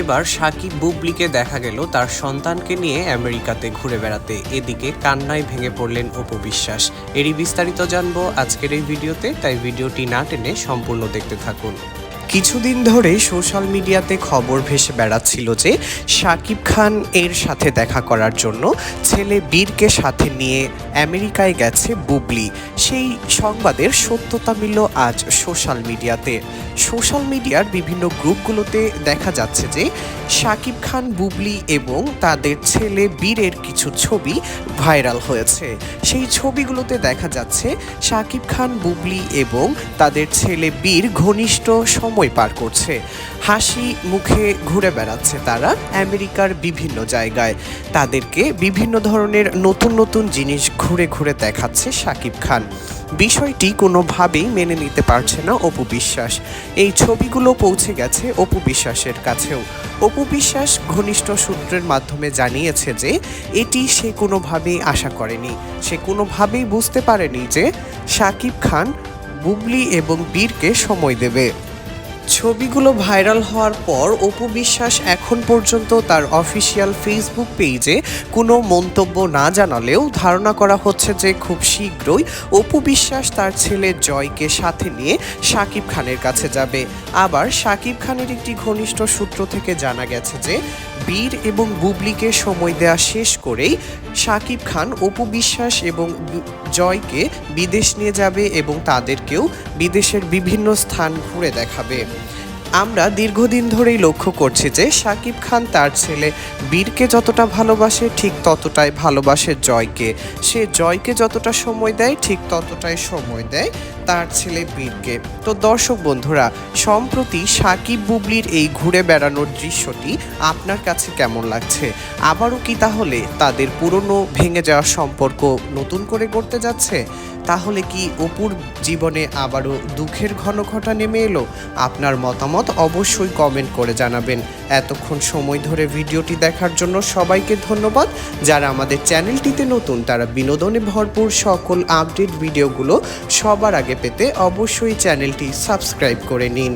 এবার সাকিব বুবলিকে দেখা গেল তার সন্তানকে নিয়ে আমেরিকাতে ঘুরে বেড়াতে। এদিকে কান্নায় ভেঙে পড়লেন উপবিশ্বাস এরই বিস্তারিত জানব আজকের এই ভিডিওতে, তাই ভিডিওটি না টেনে সম্পূর্ণ দেখতে থাকুন। কিছুদিন ধরে সোশ্যাল মিডিয়াতে খবর ভেসে বেড়াচ্ছিল যে শাকিব খান এর সাথে দেখা করার জন্য ছেলে বীরকে সাথে নিয়ে আমেরিকায় গেছে বুবলি। সেই সংবাদের সত্যতা মিলল আজ সোশ্যাল মিডিয়াতে। সোশ্যাল মিডিয়ার বিভিন্ন গ্রুপগুলোতে দেখা যাচ্ছে যে শাকিব খান, বুবলি এবং তাদের ছেলে বীরের কিছু ছবি ভাইরাল হয়েছে। সেই ছবিগুলোতে দেখা যাচ্ছে শাকিব খান, বুবলি এবং তাদের ছেলে বীর ঘনিষ্ঠ সময় পার করছে। হাসি মুখে ঘুরে বেড়াচ্ছে তারা আমেরিকার বিভিন্ন জায়গায়। তাদেরকে বিভিন্ন ধরনের নতুন নতুন জিনিস ঘুরে ঘুরে দেখাচ্ছে শাকিব খান। বিষয়টি কোনোভাবেই মেনে নিতে পারছে না অপু বিশ্বাস। এই ছবিগুলো পৌঁছে গেছে অপু বিশ্বাসের কাছেও। অপু বিশ্বাস ঘনিষ্ঠ সূত্রের মাধ্যমে জানিয়েছে যে, এটি সে কোনোভাবেই আশা করেনি। সে কোনোভাবেই বুঝতে পারেনি যে, শাকিব খান, বুবলি এবং বীরকে সময় দেবে। ছবিগুলো ভাইরাল হওয়ার পর অপু বিশ্বাস এখন পর্যন্ত তার অফিসিয়াল ফেসবুক পেজে কোনো মন্তব্য না জানালেও ধারণা করা হচ্ছে যে খুব শীঘ্রই অপু বিশ্বাস তার ছেলে জয়কে সাথে নিয়ে শাকিব খানের কাছে যাবে। আবার শাকিব খানের একটি ঘনিষ্ঠ সূত্র থেকে জানা গেছে যে বীর এবং বুবলিকে সময় দেওয়া শেষ করেই শাকিব খান, অপু বিশ্বাস এবং জয়কে বিদেশ নিয়ে যাবে এবং তাদেরকেও বিদেশের বিভিন্ন স্থান ঘুরে দেখাবে। আমরা দীর্ঘদিন ধরেই লক্ষ্য করছি যে শাকিব খান তার ছেলে বীরকে যতটা ভালোবাসে, ঠিক ততটাই ভালোবাসে জয়কে। সে জয়কে যতটা সময় দেয়, ঠিক ততটাই সময় দেয় তার ছেলে বীরকে। তো দর্শক বন্ধুরা, সম্প্রতি সাকিব বুবলির এই ঘুরে বেড়ানোর দৃশ্যটি আপনার কাছে কেমন লাগছে? আবারও কি তাহলে তাদের পুরনো ভেঙে যাওয়া সম্পর্ক নতুন করে করতে যাচ্ছে? তাহলে কি অপুর জীবনে আবারও দুঃখের ঘন ঘটা নেমে এলো? আপনার মতামত অবশ্যই কমেন্ট করে জানাবেন। এতক্ষণ সময় ধরে ভিডিওটি দেখার জন্য সবাইকে ধন্যবাদ। যারা আমাদের চ্যানেলটিতে নতুন, তারা বিনোদনে ভরপুর সকল আপডেট ভিডিওগুলো সবার আগে পেতে অবশ্যই চ্যানেলটি সাবস্ক্রাইব করে নিন।